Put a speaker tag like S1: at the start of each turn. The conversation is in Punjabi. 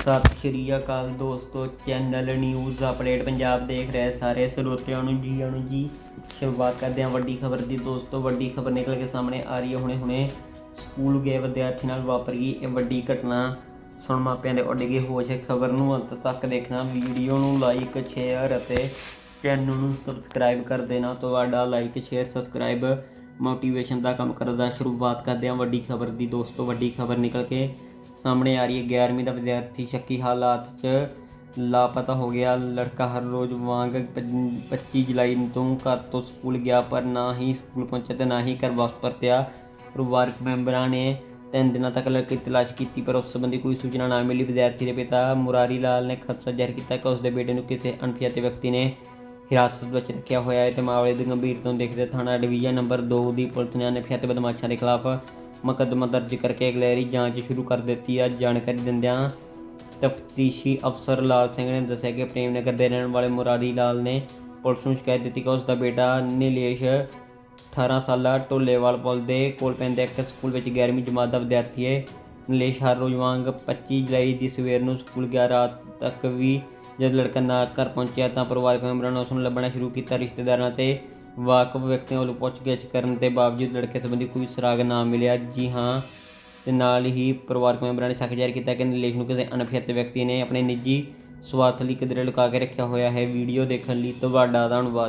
S1: ਸਤਿ ਸ਼੍ਰੀ ਅਕਾਲ ਦੋਸਤੋ ਚੈਨਲ ਨਿਊਜ਼ ਅਪਡੇਟ ਪੰਜਾਬ ਦੇਖ ਰਹੇ ਸਾਰੇ ਸਰੋਤਿਆਂ ਨੂੰ ਜੀ ਆਣੂ ਜੀ। ਸ਼ੁਰੂਆਤ ਕਰਦੇ ਹਾਂ ਵੱਡੀ ਖਬਰ ਦੀ। ਦੋਸਤੋ, ਵੱਡੀ ਖਬਰ ਨਿਕਲ ਕੇ ਸਾਹਮਣੇ ਆ ਰਹੀ ਹੈ। ਹੁਣੇ ਹੁਣੇ ਸਕੂਲ ਗਏ ਵਿਦਿਆਰਥੀ ਨਾਲ ਵਾਪਰ ਗਈ ਇਹ ਵੱਡੀ ਘਟਨਾ। ਸੁਣ ਮਾਪਿਆਂ ਦੇ ਉੱਡ ਗਏ ਹੋਸ਼ ਖਬਰ ਨੂੰ। ਅੰਤ ਤੱਕ ਦੇਖਣਾ। ਵੀਡੀਓ ਨੂੰ ਲਾਈਕ ਸ਼ੇਅਰ ਅਤੇ ਚੈਨਲ ਨੂੰ ਸਬਸਕ੍ਰਾਈਬ ਕਰ ਦੇਣਾ। ਤੁਹਾਡਾ ਲਾਈਕ ਸ਼ੇਅਰ ਸਬਸਕ੍ਰਾਈਬ ਮੋਟੀਵੇਸ਼ਨ ਦਾ ਕੰਮ ਕਰਦਾ। ਸ਼ੁਰੂਆਤ ਕਰਦੇ ਹਾਂ ਵੱਡੀ ਖਬਰ ਦੀ। ਦੋਸਤੋ, ਵੱਡੀ ਖਬਰ ਨਿਕਲ ਕੇ ਸਾਹਮਣੇ ਆ ਰਹੀ ਹੈ। 11ਵੀਂ ਦਾ ਵਿਦਿਆਰਥੀ ਸ਼ੱਕੀ ਹਾਲਾਤ 'ਚ ਲਾਪਤਾ ਹੋ ਗਿਆ। ਲੜਕਾ ਹਰ ਰੋਜ਼ ਵਾਂਗ ਪੰ- 25 ਜੁਲਾਈ ਤੋਂ ਘਰ ਤੋਂ ਸਕੂਲ ਗਿਆ, ਪਰ ਨਾ ਹੀ ਸਕੂਲ ਪਹੁੰਚਿਆ ਤੇ ਨਾ ਹੀ ਘਰ ਵਾਪਸ ਪਰਤਿਆ। ਪਰਿਵਾਰਕ ਮੈਂਬਰਾਂ ਨੇ ਤਿੰਨ ਦਿਨਾਂ ਤੱਕ ਲੜਕੀ ਦੀ ਤਲਾਸ਼ ਕੀਤੀ, ਪਰ ਉਸ ਸੰਬੰਧੀ ਕੋਈ ਸੂਚਨਾ ਨਾ ਮਿਲੀ। ਵਿਦਿਆਰਥੀ ਦੇ ਪਿਤਾ ਮੁਰਾਰੀ ਲਾਲ ਨੇ ਖਦਸ਼ਾ ਜ਼ਾਹਿਰ ਕੀਤਾ ਕਿ ਉਸ ਦੇ ਬੇਟੇ ਨੂੰ ਕਿਸੇ ਅਣਪਛਾਤੇ ਵਿਅਕਤੀ ਨੇ ਹਿਰਾਸਤ ਵਿੱਚ ਰੱਖਿਆ ਹੋਇਆ ਹੈ। ਤੇ ਮਾਮਲੇ ਦੀ ਗੰਭੀਰਤਾ ਨੂੰ ਦੇਖਦੇ ਥਾਣਾ ਡਿਵੀਜ਼ਨ ਨੰਬਰ 2 ਦੀ ਪੁਲਿਸ ਨੇ ਅਣਪਛਾਤੇ ਬਦਮਾਸ਼ਾਂ ਦੇ ਖਿਲਾਫ ਮੁਕੱਦਮਾ ਦਰਜ ਕਰਕੇ ਅਗਲੇਰੀ ਜਾਂਚ ਸ਼ੁਰੂ ਕਰ ਦਿੱਤੀ ਹੈ ਜਾਣਕਾਰੀ ਦਿੰਦਿਆਂ ਤਫਤੀਸ਼ੀ ਅਫਸਰ ਲਾਲ ਸਿੰਘ ਨੇ ਦੱਸਿਆ ਕਿ ਪ੍ਰੇਮ ਨਗਰ ਦੇ ਰਹਿਣ ਵਾਲੇ ਮੁਰਾਰੀ ਲਾਲ ਨੇ ਪੁਲਿਸ ਨੂੰ ਸ਼ਿਕਾਇਤ ਦਿੱਤੀ ਕਿ ਉਸ ਦਾ ਬੇਟਾ ਨਿਲੇਸ਼ 18 ਸਾਲਾ ਢੋਲੇਵਾਲ ਪੁਲ ਦੇ ਕੋਲ ਪੈਂਦੇ ਇੱਕ ਸਕੂਲ ਵਿੱਚ 11ਵੀਂ ਜਮਾਤ ਦਾ ਵਿਦਿਆਰਥੀ ਹੈ। ਨਿਲੇਸ਼ ਹਰ ਰੋਜ਼ ਵਾਂਗ 25 ਜੁਲਾਈ ਦੀ ਸਵੇਰ ਨੂੰ ਸਕੂਲ ਗਿਆ। ਰਾਤ ਤੱਕ ਵੀ ਜਦ ਲੜਕਾ ਨਾ ਘਰ ਪਹੁੰਚਿਆ ਤਾਂ ਪਰਿਵਾਰਕ ਮੈਂਬਰਾਂ ਨੇ ਉਸ ਨੂੰ ਲੱਭਣਾ ਸ਼ੁਰੂ ਕੀਤਾ। ਰਿਸ਼ਤੇਦਾਰਾਂ ਤੇ ਵਾਕਫ ਵਿਅਕਤੀਆਂ ਵੱਲੋਂ ਪੁੱਛਗਿੱਛ ਕਰਨ ਦੇ ਬਾਵਜੂਦ ਲੜਕੇ ਸੰਬੰਧੀ ਕੋਈ ਸੁਰਾਗ ਨਾ ਮਿਲਿਆ। ਜੀ ਹਾਂ, ਤੇ ਨਾਲ ਹੀ ਪਰਿਵਾਰਕ ਮੈਂਬਰਾਂ ਨੇ ਸ਼ੱਕ ਜ਼ਾਹਿਰ ਕੀਤਾ ਕਿ ਨੀਲੇਸ਼ ਨੂੰ ਕਿਸੇ ਅਣਪਛਾਤੇ ਵਿਅਕਤੀ ਨੇ ਆਪਣੇ ਨਿੱਜੀ ਸਵਾਰਥ ਲਈ ਕਿਧਰੇ ਲੁਕਾ ਕੇ ਰੱਖਿਆ ਹੋਇਆ ਹੈ। ਵੀਡੀਓ ਦੇਖਣ ਲਈ ਤੁਹਾਡਾ ਧੰਨਵਾਦ।